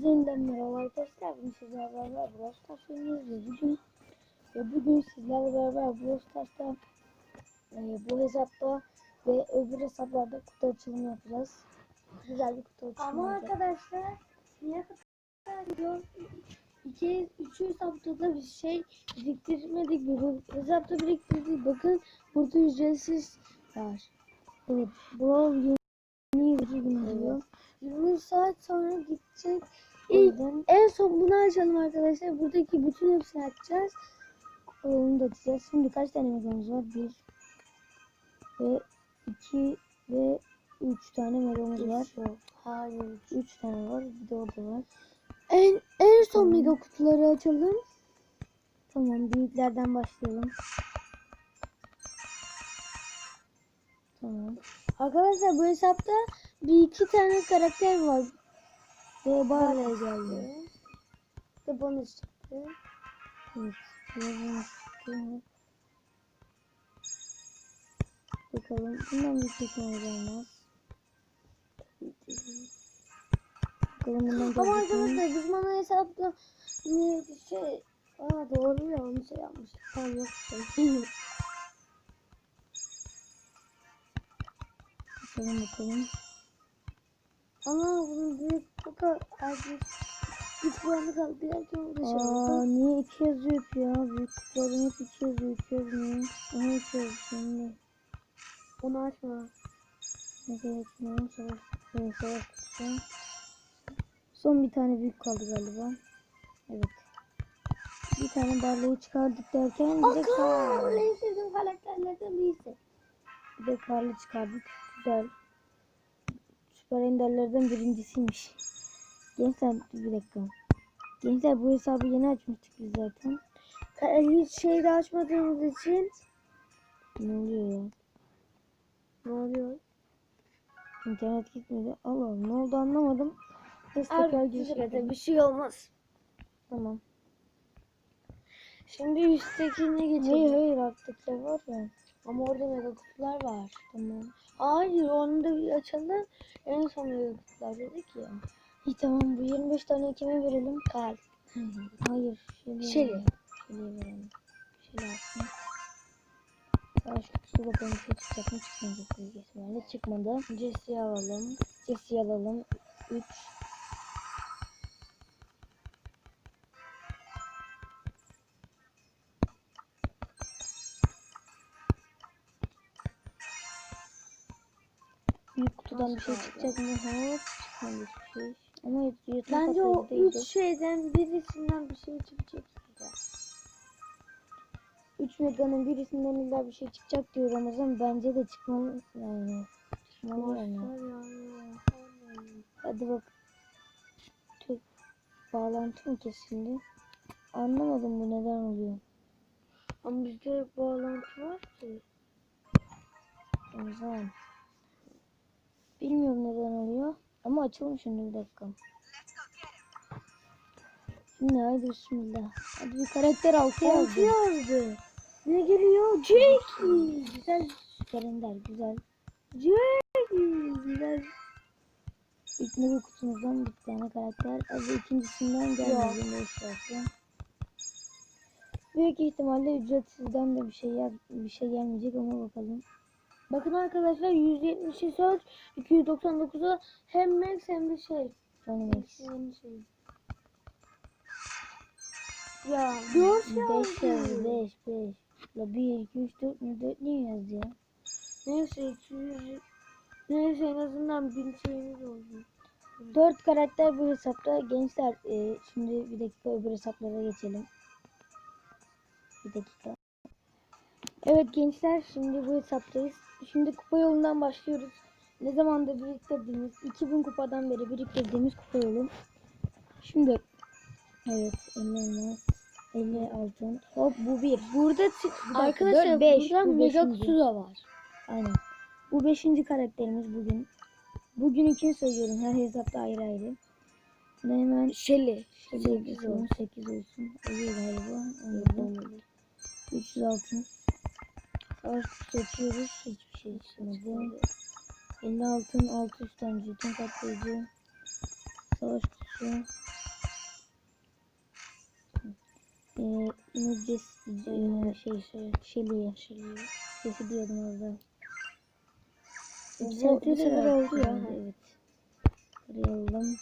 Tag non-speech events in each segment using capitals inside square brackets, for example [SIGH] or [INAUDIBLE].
Hepinize yeniden merhaba arkadaşlar. Bugün sizlerle beraber Brawl Stars oynuyoruz ve bugün ve bugün sizlerle beraber Brawl Stars'ta e, bu hesapta ve öbür hesaplarda kutu açılımı yapacağız. Güzel bir kutu açılımı Ama olacak. arkadaşlar niye kadar? İki, üçü hesapta da bir şey biriktirmedik. Bu hesapta biriktirdik. Bakın burada ücretsiz var. Evet, Brawl yeni yeni gün diyor. 20 saat sonra gidecek. İlk, en son bunu açalım arkadaşlar. Buradaki bütün hepsini açacağız. onu da açacağız. Şimdi kaç tane megamız var? Bir ve iki ve üç tane megamız var. Hayır. Üç tane var. Bir de orada var. En, en son Tamam. mega kutuları açalım. Tamam büyüklerden başlayalım. Tamam. Arkadaşlar bu hesapta bir iki tane karakter var. Ve Barley geldi. Ve bonus çıktı. Evet. Bakalım. Bundan bir çekmeye gelmez. Bakalım bundan Ama arkadaşlar biz bana hesapta ne şey Aa doğru ya onu şey yapmıştık. Tamam yok Bakalım bakalım. Ana bunun büyük kutu acil. Güç puanı kaldı. De şey Aa niye iki yazıyor ya? Büyük kutuların hep iki yazıyor. iki yazmıyor. Aha iki yazıyor şimdi. Onu açma. Ne gerekmiyor? Savaş kutusu. Savaş kutusu. Son bir tane büyük kaldı galiba. Evet. Bir tane barlayı çıkardık derken bir de Akar! kar. En sevdiğim karakterlerden birisi. Bir de karlı çıkardık. Güzel. Süper enderlerden birincisiymiş. Gençler bir dakika. Gençler bu hesabı yeni açmıştık biz zaten. Ka- Hiç şey de açmadığımız için Ne oluyor ya? ne oluyor? İnternet gitmedi. Allah ne oldu anlamadım. Giriş yapalım. bir şey olmaz. Tamam. Şimdi üsttekine geçelim. Hayır hayır alttakiler var ya. Ama orada mega kutular var. Tamam. Hayır onu da bir açalım. En son mega kutular dedik ya. İyi tamam bu 25 tane kime verelim? Kalp. [LAUGHS] Hayır. Şöyle. Şeli. Şöyle verelim. Şöyle alsın. Savaş kutusu bakalım şey çıkacak mı çıkmayacak büyük ihtimalle. Çıkmadı. Jesse'yi alalım. Jesse'yi alalım. 3 Kutudan bir şey çıkacak mı? Çıkmadı hiçbir şey. Ama yetme Bence o üç şeyden birisinden bir şey çıkacak. 3 meganın birisinden illa bir şey çıkacak diyor Ramazan. Bence de çıkmalı yani. Çıkmalı yani. Hadi bak. Tüh. Bağlantı mı kesildi? Anlamadım bu neden oluyor. Ama bizde bağlantı var ki. Ramazan. Bilmiyorum neden oluyor. Ama açalım şimdi bir dakika. Şimdi haydi bismillah. Hadi bir karakter altı yazdı. Korkuyordu. Ne geliyor? Jackie. Güzel. Süper Ender güzel. Jackie. Güzel. İlk mega kutumuzdan bir tane karakter. Hadi ikincisinden gelmedi. Ne istersen. Büyük ihtimalle ücretsizden de bir şey bir şey gelmeyecek ama bakalım. Bakın arkadaşlar 170'i söz 299'a hem max hem de şey. Yani şey. Ya 4 5 yaz yazdı. 5 5. La 1 2 3 4 ne 4 niye yazdı ya? Neyse 200. Neyse en azından bin şeyimiz oldu. 4 karakter bu hesapta. Gençler e, şimdi bir dakika öbür hesaplara geçelim. Bir dakika. Evet gençler şimdi bu hesaptayız. Şimdi kupa yolundan başlıyoruz. Ne zamandır biriktirdiğimiz 2000 kupadan beri biriktirdiğimiz kupa yolu. Şimdi evet 50 elmas 50 altın. Hop bu bir. Burada dakika, arkadaşlar dört, beş, burada bu mega beşinci. kutu da var. Aynen. Bu 5. karakterimiz bugün. Bugün için sayıyorum her hesapta ayrı ayrı. Şimdi hemen Şeli. 8 olsun, 8 olsun. Oluyor galiba. Olmadı. 300 altın. Alt geçiyoruz hiçbir şey içmedi. 56'ın 6 üstten cidden katlayıcı. Savaş kuşu. Ee, Nugis e, şey şey Şeliye Şeliye. Sesi diyordum az daha. Bu sefer oldu ya. Evet. Arayalım.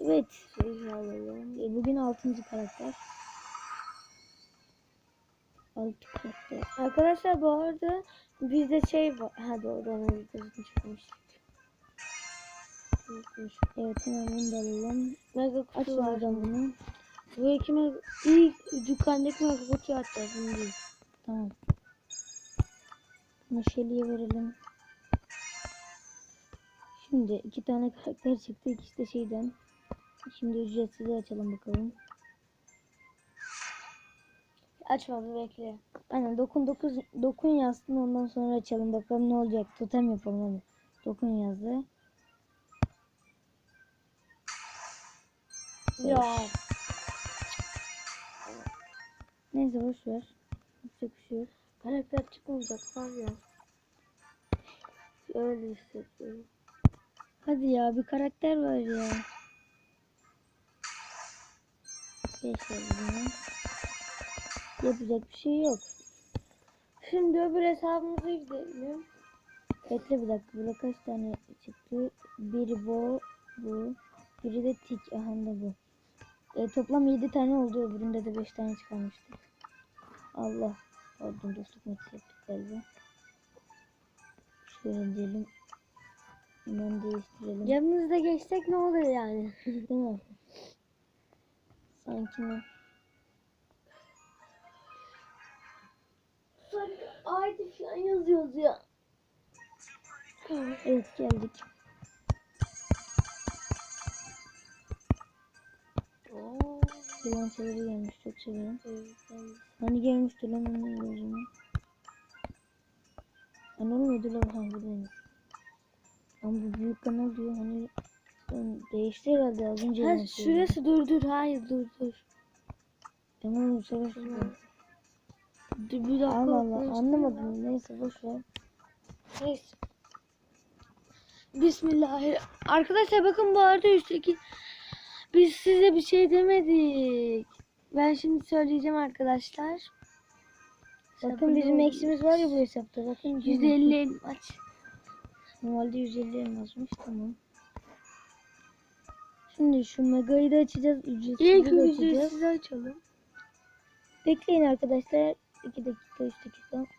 Evet. Şey, e, bugün 6. karakter. 6 karakter. Arkadaşlar bu arada bizde şey var. Ha doğru onun videosunu çıkmıştık. Evet hemen bunu da alalım. Mega kutu var. bakalım bunu. Bu iki mega, ilk dükkandaki mega kutuyu açacağız. Bunu değil. Tamam. Shelly'e verelim. Şimdi iki tane karakter çıktı. İkisi de şeyden. Şimdi ücretsiz açalım bakalım. Açma bir bekle. Aynen dokun dokuz dokun yazsın ondan sonra açalım bakalım ne olacak. Totem yapalım hadi. Dokun yazdı. Ya. Neyse boş ver. Yapacak bir şey. Karakter çıkmayacak var ya. Öyle hissediyorum. Hadi ya bir karakter var ya. Yazdım. Yapacak bir şey yok. Şimdi öbür hesabımıza gidelim. Bekle bir dakika. Burada kaç tane çıktı? Biri bu, bu. Biri de tik. Aha da bu. E, toplam 7 tane oldu. Öbüründe de 5 tane çıkarmıştık. Allah. Pardon dostluk maçı yaptık galiba. Şöyle diyelim. Hemen değiştirelim. Yanınızda geçsek ne olur yani? Değil mi? Sanki ne? Aydı falan yazıyoruz ya. Evet geldik. Oo. Yılan severi gelmiş. Çok seviyorum. Evet, Hani gelmişti lan onun gözüme. Hani olmuyordu lan ha buradaymış. Ama bu büyük kanal diyor hani değişti herhalde az önce. Ha, yalan söyledim. şurası dur dur hayır dur dur. Tamam şu. Dur bir dakika. Allah Allah anlamadım neyse boş ver. Neyse. Bismillahirrahmanirrahim. Arkadaşlar bakın bu arada üstteki biz size bir şey demedik. Ben şimdi söyleyeceğim arkadaşlar. Bakın bizim eksimiz var ya bu hesapta bakın. 150 elmaç. Normalde 150 elmasmış tamam. Şimdi şu megayı da açacağız. Ücretsiz İlk ücretsiz açalım. Bekleyin arkadaşlar. 2 dakika 3 dakika.